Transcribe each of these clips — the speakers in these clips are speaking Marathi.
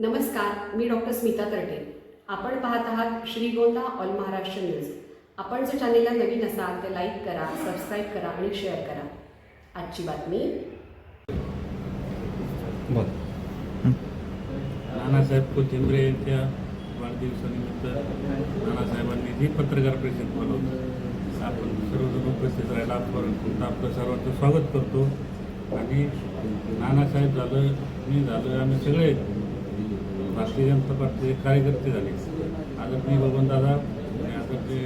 नमस्कार मी डॉक्टर स्मिता तरटे आपण पाहत आहात श्रीगोंदा ऑल महाराष्ट्र न्यूज. आपण जर चॅनेलला नवीन असाल तर लाईक करा सबस्क्राईब करा आणि शेअर करा. आजची बातमी. नानासाहेब कोथिंबरे यांच्या वाढदिवसानिमित्त नानासाहेबांनी जी पत्रकार परिषद बोलवलं आपण सर्वजण उपस्थित राहिला. परंतु आपलं सर्वांचं स्वागत करतो. आणि नानासाहेब झालं मी झालं आम्ही सगळे भारतीय जनता पार्टीचे कार्यकर्ते झाले. आदरणीय बबनदादा आणि आदरणीय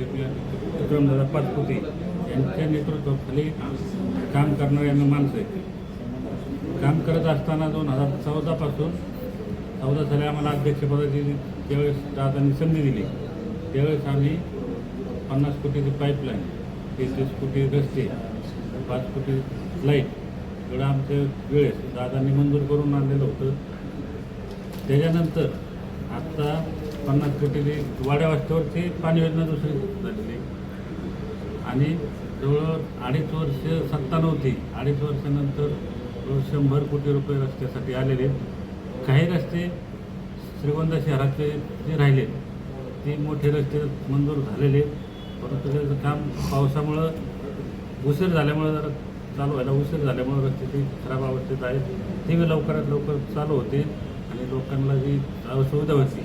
विक्रमदादा पाचपुते यांच्या नेतृत्वाखाली काम करणारे आम्ही माणसं आहेत. काम करत असताना दोन हजार चौदापासून चौदा साली आम्हाला अध्यक्षपदाची त्यावेळेस दादांनी संधी दिली त्यावेळेस आम्ही पन्नास कोटीची पाईपलाईन तेहतीस कोटी रस्ते पाच कोटी लाइट एवढं आमच्या वेळेस दादांनी मंजूर करून आणलेलं होतं. त्याच्यानंतर आत्ता पन्नास कोटीची वाड्या वाजत्यावरची पाणी योजना दुसरी झालेली आणि जवळ अडीच वर्ष सत्ता नव्हती. अडीच वर्षानंतर शंभर कोटी रुपये रस्त्यासाठी आलेले काही रस्ते श्रीगोंदा शहराचे जे राहिले ते मोठे रस्ते मंजूर झालेले परंतु त्याचं काम पावसामुळं उशीर झाल्यामुळं जरा चालू व्हायला उशीर झाल्यामुळं रस्ते ते खराब अवस्थेत आहेत. ते बी लवकरात लवकर चालू होते लोकांना जी सुविधा होती.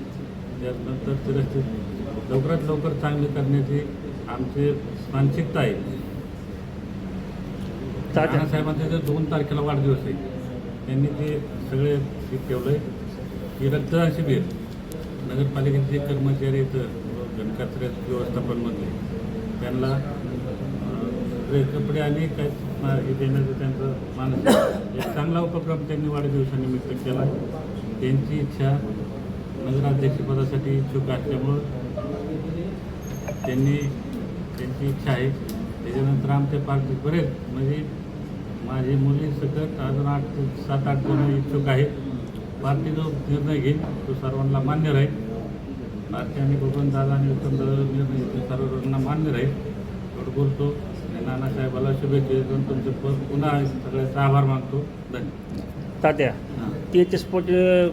त्यानंतर ते रस्ते लवकरात लवकर चांगले करण्याची आमची मानसिकता आहे. नानासाहेबांचा जो दोन तारखेला वाढदिवस आहे त्यांनी ते सगळे हे ठेवलं आहे की रक्तदान शिबिर नगरपालिकेचे कर्मचारी आहेत घनकचऱ्या व्यवस्थापनमधले त्यांना कपडे आणि काही मा- हे देण्याचं त्यांचं मानस एक चांगला उपक्रम त्यांनी वाढदिवसानिमित्त केला. त्यांची इच्छा नगराध्यक्षपदासाठी इच्छुक असल्यामुळं त्यांनी त्यांची इच्छा आहे. त्याच्यानंतर आमच्या पार्टीत बरेच म्हणजे माझी मुली सकट अजून आठ ते सात आठ जण इच्छुक आहेत. पार्टी जो निर्णय घेईल तो सर्वांना मान्य राहील. पार्टी आणि बबन दादा आणि उत्तम दादा निर्णय सर्वांना मान्य राहील. एवढं बोलतो. आणि नानासाहेबाला शुभेच्छा देतो तुमचे पद पुन्हा सगळ्याचा आभार मानतो. धन्यवाद. तात्या हां. ते स्फोट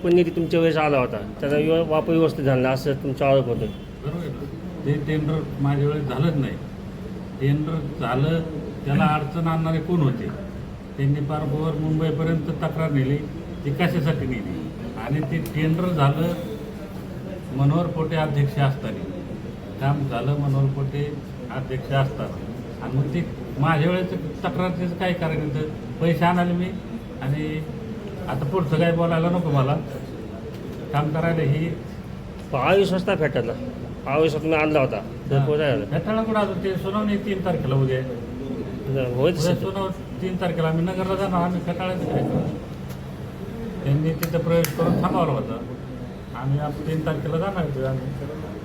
कोणी तुमच्या वेळेस आला होता? त्याचा व्यव- वापर व्यवस्थित झाला असं तुमचा आरोप होतो बरोबर आहे? ते टेंडर माझ्या वेळेस झालंच नाही. टेंडर झालं त्याला अडचण आणणारे कोण होते? त्यांनी पार गोवर मुंबईपर्यंत तक्रार नेली ती कशासाठी नेली? आणि ते टेंडर झालं मनोहर पोटे अध्यक्ष असताना. काम झालं मनोहर पोटे अध्यक्ष असताना. आणि मग ते माझ्या वेळेस तक्रारचं काय कारण पैसे आणाले मी आणि आता पुढचं काय बोलायला नको मला. काम करायला ही अविश्वास नाही फेटायला अविश्वास तुम्ही आणला होता? भेटायला कुठं अजून? ते सुनावणी तीन तारखेला उद्या. आहे. होय उद्या तसं. सुनाव तीन तारखेला. आम्ही नगरला जाणार. आम्ही काय त्यांनी तिथं प्रवेश करून थांबवला होता. आम्ही आप तीन तारखेला जाणार होतो. आम्ही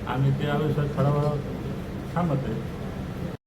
आम्ही ते आयुष्यात थोडा वेळ थांबत आहे